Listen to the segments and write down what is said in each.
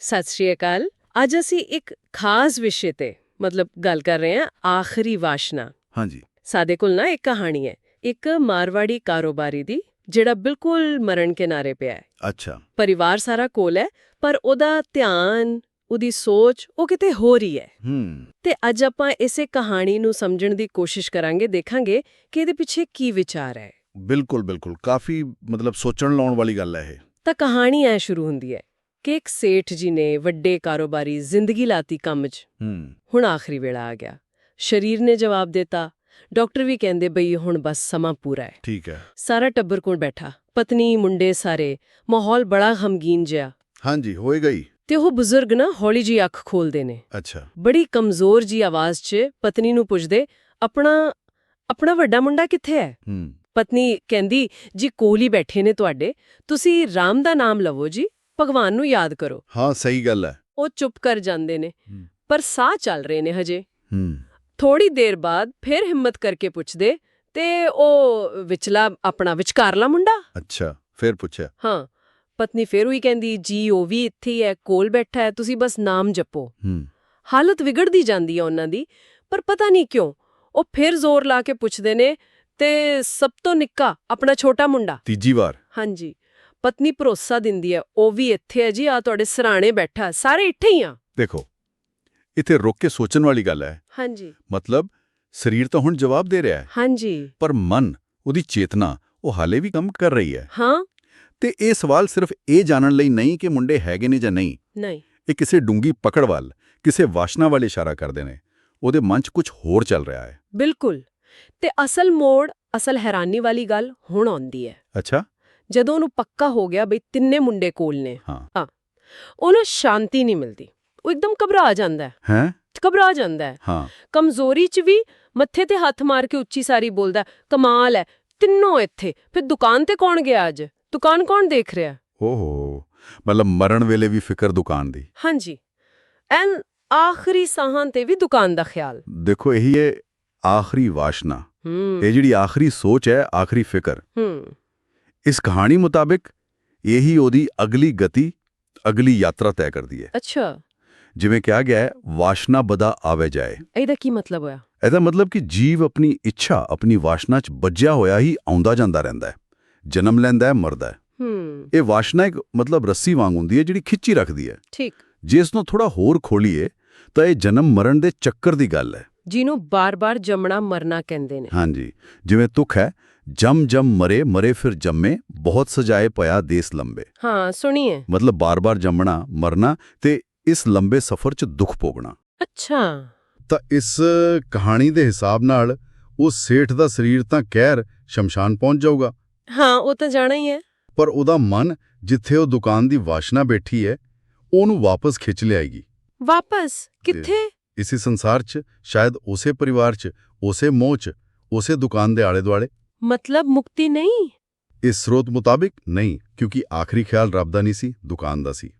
ਸਤਿ ਸ਼੍ਰੀ ਅਕਾਲ। ਅੱਜ ਅਸੀਂ ਇੱਕ ਖਾਸ ਵਿਸ਼ੇ ਤੇ ਮਤਲਬ ਗੱਲ ਕਰ ਰਹੇ ਹਾਂ ਆਖਰੀ ਵਾਸ਼ਨਾ। ਹਾਂਜੀ। ਸਾਡੇ ਕੋਲ ਨਾ ਇੱਕ ਕਹਾਣੀ ਹੈ ਇੱਕ ਮਾਰਵਾੜੀ ਕਾਰੋਬਾਰੀ ਦੀ ਜਿਹੜਾ ਬਿਲਕੁਲ ਮਰਨ ਕਿਨਾਰੇ ਪਿਆ ਹੈ। ਅੱਛਾ। ਪਰਿਵਾਰ ਸਾਰਾ ਕੋਲ ਹੈ ਪਰ ਉਹਦਾ ਧਿਆਨ ਉਹਦੀ ਸੋਚ ਉਹ ਕਿਤੇ ਹੋ ਰਹੀ ਹੈ। ਹੂੰ। ਤੇ ਅੱਜ ਆਪਾਂ ਇਸੇ ਕਹਾਣੀ ਨੂੰ ਸਮਝਣ ਦੀ ਕੋਸ਼ਿਸ਼ ਕਰਾਂਗੇ ਦੇਖਾਂਗੇ ਕਿ ਇਹਦੇ ਪਿੱਛੇ ਕੀ ਵਿਚਾਰ ਹੈ। ਬਿਲਕੁਲ ਬਿਲਕੁਲ। ਕਾਫੀ ਮਤਲਬ ਸੋਚਣ ਲਾਉਣ ਵਾਲੀ ਗੱਲ ਹੈ ਇਹ। ਤਾਂ ਕਹਾਣੀ ਐ ਸ਼ੁਰੂ ਹੁੰਦੀ ਹੈ। ਕਿ ਇੱਕ ਸੇਠ ਜੀ ਨੇ ਵੱਡੇ ਕਾਰੋਬਾਰੀ ਜ਼ਿੰਦਗੀ ਲਾਤੀ ਕੰਮ 'ਚ। ਹੁਣ ਆਖਰੀ ਵੇਲਾ ਆ ਗਿਆ। ਸਰੀਰ ਨੇ ਜਵਾਬ ਦਿੱਤਾ ਡਾਕਟਰ ਵੀ ਕਹਿੰਦੇ ਬਈ ਹੁਣ ਬਸ ਸਮਾਂ ਪੂਰਾ ਹੈ। ਠੀਕ ਹੈ। ਸਾਰਾ ਟੱਬਰ ਕੋਲ ਬੈਠਾ। ਪਤਨੀ ਮੁੰਡੇ ਸਾਰੇ ਮਾਹੌਲ ਬੜਾ ਹਮਗੀਨ ਜਿਹਾ। ਹਾਂਜੀ ਹੋਏਗਾ ਹੀ ਤੇ ਉਹ ਬਜ਼ੁਰਗ ਨਾ ਹੌਲੀ ਜੀ ਅੱਖ ਖੋਲਦੇ ਨੇ। ਅੱਛਾ। ਬੜੀ ਕਮਜ਼ੋਰ ਜੀ ਆਵਾਜ਼ 'ਚ ਪਤਨੀ ਨੂੰ ਪੁੱਛਦੇ ਆਪਣਾ ਆਪਣਾ ਵੱਡਾ ਮੁੰਡਾ ਕਿੱਥੇ ਹੈ? ਹੂੰ। ਪਤਨੀ ਕਹਿੰਦੀ ਜੀ ਕੋਲ ਹੀ ਬੈਠੇ ਨੇ ਤੁਹਾਡੇ। ਤੁਸੀਂ ਰਾਮ ਦਾ ਨਾਮ ਲਵੋ ਜੀ। ਭਗਵਾਨ ਨੂੰ ਯਾਦ ਕਰੋ। ਹਾਂ ਸਹੀ ਗੱਲ ਹੈ। ਉਹ ਚੁੱਪ ਕਰ ਜਾਂਦੇ ਨੇ। ਪਰ ਸਾਹ ਚੱਲ ਰਹੇ ਨੇ ਹਜੇ। ਹੂੰ। ਥੋੜੀ ਦੇਰ ਬਾਅਦ ਫਿਰ ਹਿੰਮਤ ਕਰਕੇ ਪੁੱਛਦੇ ਤੇ ਉਹ ਵਿਚਲਾ ਆਪਣਾ ਵਿਚਕਾਰਲਾ ਮੁੰਡਾ? ਅੱਛਾ ਫਿਰ ਪੁੱਛਿਆ। ਹਾਂ ਪਤਨੀ ਫਿਰ ਉਹੀ ਕਹਿੰਦੀ ਜੀ ਉਹ ਵੀ ਇੱਥੇ ਹੀ ਹੈ ਕੋਲ ਬੈਠਾ ਹੈ ਤੁਸੀਂ ਬਸ ਨਾਮ ਜਪੋ। ਹੂੰ। ਹਾਲਤ ਵਿਗੜਦੀ ਜਾਂਦੀ ਹੈ ਉਹਨਾਂ ਦੀ ਪਰ ਪਤਾ ਨਹੀਂ ਕਿਉਂ ਉਹ ਫਿਰ ਜ਼ੋਰ ਲਾ ਕੇ ਪੁੱਛਦੇ ਨੇ ਤੇ ਸਭ ਤੋਂ ਨਿੱਕਾ ਆਪਣਾ ਛੋਟਾ ਮੁੰਡਾ। ਤੀਜੀ ਵਾਰ। ਹਾਂਜੀ। ਪਤਨੀ ਭਰੋਸਾ ਦਿੰਦੀ ਹੈ ਉਹ ਵੀ ਇੱਥੇ ਹੈ ਜੀ ਆ ਤੁਹਾਡੇ ਸਰਾਣੇ ਬੈਠਾ ਸਾਰੇ ਇੱਥੇ ਹੀ ਆ। ਦੇਖੋ ਇੱਥੇ ਰੁੱਕ ਕੇ ਸੋਚਣ ਵਾਲੀ ਗੱਲ ਹੈ। ਹਾਂਜੀ। ਮਤਲਬ ਸਰੀਰ ਤਾਂ ਹੁਣ ਜਵਾਬ ਦੇ ਰਿਹਾ ਹੈ। ਹਾਂਜੀ। ਪਰ ਮਨ ਉਹਦੀ ਚੇਤਨਾ ਉਹ ਹਾਲੇ ਵੀ ਕੰਮ ਕਰ ਰਹੀ ਹੈ। ਹਾਂ। ਤੇ ਇਹ ਸਵਾਲ ਸਿਰਫ ਇਹ ਜਾਣਨ ਲਈ ਨਹੀਂ ਕਿ ਮੁੰਡੇ ਹੈਗੇ ਨੇ ਜਾਂ ਨਹੀਂ। ਨਹੀਂ। ਇਹ ਕਿਸੇ ਡੂੰਗੀ ਪਕੜ ਵੱਲ ਕਿਸੇ ਵਾਸ਼ਨਾ ਵੱਲ ਇਸ਼ਾਰਾ ਕਰਦੇ ਨੇ। ਉਹਦੇ ਮਨ 'ਚ ਕੁਝ ਹੋਰ ਚੱਲ ਰਿਹਾ ਹੈ। ਬਿਲਕੁਲ। ਤੇ ਅਸਲ ਮੋੜ ਅਸਲ ਹੈਰਾਨੀ ਵਾਲੀ ਗੱਲ ਹੁਣ ਆਉਂਦੀ ਹੈ। ਅੱਛਾ। ਜਦੋਂ ਉਹਨੂੰ ਪੱਕਾ ਹੋ ਗਿਆ ਬਈ ਤਿੰਨੇ ਮੁੰਡੇ ਕੋਲ ਨੇ। ਹਾਂ। ਉਹਨੂੰ ਸ਼ਾਂਤੀ ਨਹੀਂ ਮਿਲਦੀ। ਉਹ ਇੱਕਦਮ ਘਬਰਾ ਜਾਂਦਾ ਹੈ। ਹੈ? ਘਬਰਾ ਜਾਂਦਾ ਹੈ। ਹਾਂ। ਕਮਜ਼ੋਰੀ 'ਚ ਵੀ ਮੱਥੇ ਤੇ ਹੱਥ ਮਾਰ ਕੇ ਉੱਚੀ ਸਾਰੀ ਬੋਲਦਾ ਕਮਾਲ ਹੈ ਤਿੰਨੋਂ ਇੱਥੇ। ਫਿਰ ਦੁਕਾਨ ਤੇ ਕੌਣ ਗਿਆ ਅੱਜ? ਦੁਕਾਨ ਕੌਣ ਦੇਖ ਰਿਹਾ? ਓਹੋ। ਮਤਲਬ ਮਰਨ ਵੇਲੇ ਵੀ ਫਿਕਰ ਦੁਕਾਨ ਦੀ। ਹਾਂਜੀ। ਐਨ ਆਖਰੀ ਸਾਹਾਂ ਤੇ ਵੀ ਦੁਕਾਨ ਦਾ ਖਿਆਲ। ਦੇਖੋ ਇਹੀ ਹੈ ਆਖਰੀ ਵਾਸ਼ਨਾ। ਇਹ ਜਿਹੜੀ ਆਖਰੀ ਸੋਚ ਹੈ ਆਖਰੀ ਫਿਕਰ। ਹੂੰ। ਇਸ ਕਹਾਣੀ ਮੁਤਾਬਿਕ ਇਹੀ ਉਹਦੀ ਅਗਲੀ ਗਤੀ ਅਗਲੀ ਯਾਤਰਾ ਤੈਅ ਕਰਦੀ ਹੈ। ਅੱਛਾ। ਜਿਵੇਂ ਕਿਹਾ ਗਿਆ ਹੈ ਵਾਸ਼ਨਾ ਬਦਾ ਆਵੇ ਜਾਏ। ਇਹਦਾ ਕੀ ਮਤਲਬ ਹੋਇਆ? ਇਹਦਾ ਮਤਲਬ ਕਿ ਜੀਵ ਆਪਣੀ ਇੱਛਾ ਆਪਣੀ ਵਾਸ਼ਨਾ 'ਚ ਵੱਜਿਆ ਹੋਇਆ ਹੀ ਆਉਂਦਾ ਜਾਂਦਾ ਰਹਿੰਦਾ ਹੈ। ਜਨਮ ਲੈਂਦਾ ਹੈ ਮਰਦਾ ਹੈ। ਹੂੰ। ਇਹ ਵਾਸ਼ਨਾ ਇੱਕ ਮਤਲਬ ਰੱਸੀ ਵਾਂਗ ਹੁੰਦੀ ਹੈ ਜਿਹੜੀ ਖਿੱਚੀ ਰੱਖਦੀ ਹੈ। ਠੀਕ। ਜੇ ਇਸ ਨੂੰ ਥੋੜਾ ਹੋਰ ਖੋਲੀਏ ਤਾਂ ਇਹ ਜਨਮ ਮਰਨ ਦੇ ਚੱਕਰ ਦੀ ਗੱਲ ਹੈ। ਜਿਹਨੂੰ ਬਾਰ-ਬਾਰ ਜੰਮਣਾ ਮਰਨਾ ਕਹਿੰਦੇ ਨੇ। ਹਾਂਜੀ। ਜਿਵੇਂ ਤੁਖ ਹੈ ਜਮ ਜਮ ਮਰੇ ਮਰੇ ਫਿਰ ਜੰਮੇ ਬਹੁਤ ਸਜਾਏ ਪਿਆ ਦੇਸ ਲੰਬੇ। ਹਾਂ ਸੁਣੀਏ। ਮਤਲਬ ਬਾਰ-ਬਾਰ ਜੰਮਣਾ ਮਰਨਾ ਤੇ ਇਸ ਲੰਬੇ ਸਫ਼ਰ 'ਚ ਦੁੱਖ ਭੋਗਣਾ। ਅੱਛਾ। ਤਾਂ ਇਸ ਕਹਾਣੀ ਦੇ ਹਿਸਾਬ ਨਾਲ ਉਹ ਸੇਠ ਦਾ ਸਰੀਰ ਤਾਂ ਕਹਿਰ ਸ਼ਮਸ਼ਾਨ ਪਹੁੰਚ ਜਾਊਗਾ। ਹਾਂ ਉਹ ਤਾਂ ਜਾਣਾ ਹੀ ਹੈ। ਪਰ ਉਹਦਾ ਮਨ ਜਿੱਥੇ ਉਹ ਦੁਕਾਨ ਦੀ ਵਾਸ਼ਨਾ ਬੈਠੀ ਹੈ ਉਹਨੂੰ ਵਾਪਸ ਖਿੱਚ ਲਿਆਏਗੀ। ਵਾਪਸ? ਕਿੱਥੇ? ਇਸੇ ਸੰਸਾਰ 'ਚ ਸ਼ਾਇਦ ਉਸੇ ਪਰਿਵਾਰ 'ਚ ਉਸੇ ਮੋਹ 'ਚ ਉਸੇ ਦੁਕਾਨ ਦੇ ਆਲੇ-ਦੁਆਲੇ। ਮਤਲਬ ਮੁਕਤੀ ਨਹੀਂ? ਇਸ ਸਰੋਤ ਮੁਤਾਬਿਕ ਨਹੀਂ ਕਿਉਂਕਿ ਆਖਰੀ ਖਿਆਲ ਰੱਬ ਦਾ ਨਹੀਂ ਸੀ ਦੁਕਾਨ ਦਾ ਸੀ।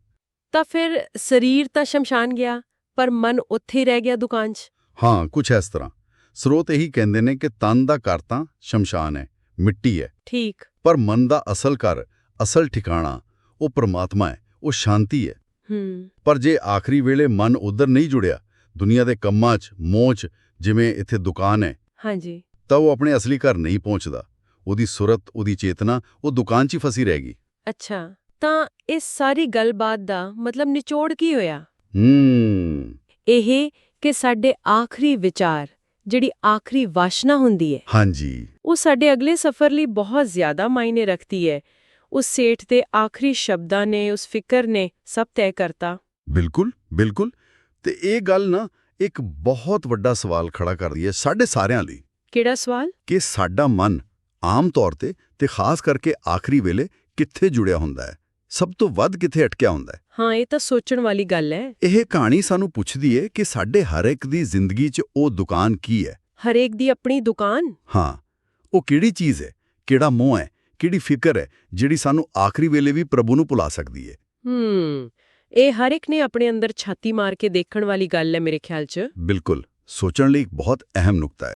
ਤਾਂ ਫਿਰ ਸਰੀਰ ਤਾਂ ਸ਼ਮਸ਼ਾਨ ਗਿਆ ਪਰ ਮਨ ਉੱਥੇ ਰਹਿ ਗਿਆ ਦੁਕਾਨ 'ਚ? ਹਾਂ ਕੁਝ ਇਸ ਤਰ੍ਹਾਂ। ਸਰੋਤ ਇਹੀ ਕਹਿੰਦੇ ਨੇ ਕਿ ਤਨ ਦਾ ਘਰ ਤਾਂ ਸ਼ਮਸ਼ਾਨ ਹੈ ਮਿੱਟੀ ਹੈ। ਠੀਕ। ਪਰ ਮਨ ਦਾ ਅਸਲ ਘਰ ਅਸਲ ਠਿਕਾਣਾ ਉਹ ਪ੍ਰਮਾਤਮਾ ਹੈ ਉਹ ਸ਼ਾਂਤੀ ਹੈ। ਹੂੰ। ਪਰ ਜੇ ਆਖਰੀ ਵੇਲੇ ਮਨ ਉਧਰ ਨਹੀਂ ਜੁੜਿਆ ਦੁਨੀਆ ਦੇ ਕੰਮਾਂ 'ਚ ਮੋਹ 'ਚ ਜਿਵੇਂ ਇੱਥੇ ਦੁਕਾਨ ਹੈ। ਹਾਂਜੀ। ਤਾਂ ਉਹ ਆਪਣੇ ਅਸਲੀ ਘਰ ਨਹੀਂ ਪਹੁੰਚਦਾ। ਉਹਦੀ ਸੁਰਤ ਉਹਦੀ ਚੇਤਨਾ ਉਹ ਦੁਕਾਨ 'ਚ ਹੀ ਫਸੀ ਰਹੇਗੀ ਅੱਛਾ ਤਾਂ ਇਸ ਸਾਰੀ ਗੱਲਬਾਤ ਦਾ ਮਤਲਬ ਨਿਚੋੜ ਕੀ ਹੋਇਆ? ਹੂੰ। ਇਹ ਕਿ ਸਾਡੇ ਆਖਰੀ ਵਿਚਾਰ ਜਿਹੜੀ ਆਖਰੀ ਵਾਸ਼ਨਾ ਹੁੰਦੀ ਹੈ ਹਾਂਜੀ। ਉਹ ਸਾਡੇ ਅਗਲੇ ਸਫ਼ਰ ਲਈ ਬਹੁਤ ਜ਼ਿਆਦਾ ਮਾਇਨੇ ਰੱਖਦੀ ਹੈ ਉਸ ਸੇਠ ਦੇ ਆਖਰੀ ਸ਼ਬਦਾਂ ਨੇ ਉਸ ਫਿਕਰ ਨੇ ਸਭ ਤੈਅ ਕਰਤਾ। ਬਿਲਕੁਲ ਬਿਲਕੁਲ। ਤੇ ਇਹ ਗੱਲ ਨਾ ਇੱਕ ਬਹੁਤ ਵੱਡਾ ਸਵਾਲ ਖੜਾ ਕਰਦੀ ਹੈ ਸਾਡੇ ਸਾਰਿਆਂ ਲਈ। ਕਿਹੜਾ ਸਵਾਲ? ਕਿ ਸਾਡਾ ਮਨ ਆਮ ਤੌਰ ਤੇ ਤੇ ਖਾਸ ਕਰਕੇ ਆਖਰੀ ਵੇਲੇ ਕਿੱਥੇ ਜੁੜਿਆ ਹੁੰਦਾ ਹੈ? ਸਭ ਤੋਂ ਵੱਧ ਕਿੱਥੇ ਅਟਕਿਆ ਹੁੰਦਾ ਹੈ? ਹਾਂ ਇਹ ਤਾਂ ਸੋਚਣ ਵਾਲੀ ਗੱਲ ਹੈ। ਇਹ ਕਹਾਣੀ ਸਾਨੂੰ ਪੁੱਛਦੀ ਏ ਕਿ ਸਾਡੇ ਹਰ ਇੱਕ ਦੀ ਜ਼ਿੰਦਗੀ 'ਚ ਉਹ ਦੁਕਾਨ ਕੀ ਹੈ? ਹਰੇਕ ਦੀ ਆਪਣੀ ਦੁਕਾਨ? ਹਾਂ ਉਹ ਕਿਹੜੀ ਚੀਜ਼ ਹੈ? ਕਿਹੜਾ ਮੋਹ ਹੈ? ਕਿਹੜੀ ਫਿਕਰ ਹੈ? ਜਿਹੜੀ ਸਾਨੂੰ ਆਖਰੀ ਵੇਲੇ ਵੀ ਪ੍ਰਭੂ ਨੂੰ ਭੁਲਾ ਸਕਦੀ ਹੈ ਹੂੰ ਇਹ ਹਰ ਇੱਕ ਨੇ ਆਪਣੇ ਅੰਦਰ ਛਾਤੀ ਮਾਰ ਕੇ ਦੇਖਣ ਵਾਲੀ ਗੱਲ ਹੈ ਮੇਰੇ ਖਿਆਲ 'ਚ। ਬਿਲਕੁਲ ਸੋਚਣ ਲਈ ਇੱਕ ਬਹੁਤ ਅਹਿਮ ਨੁਕਤਾ ਹੈ।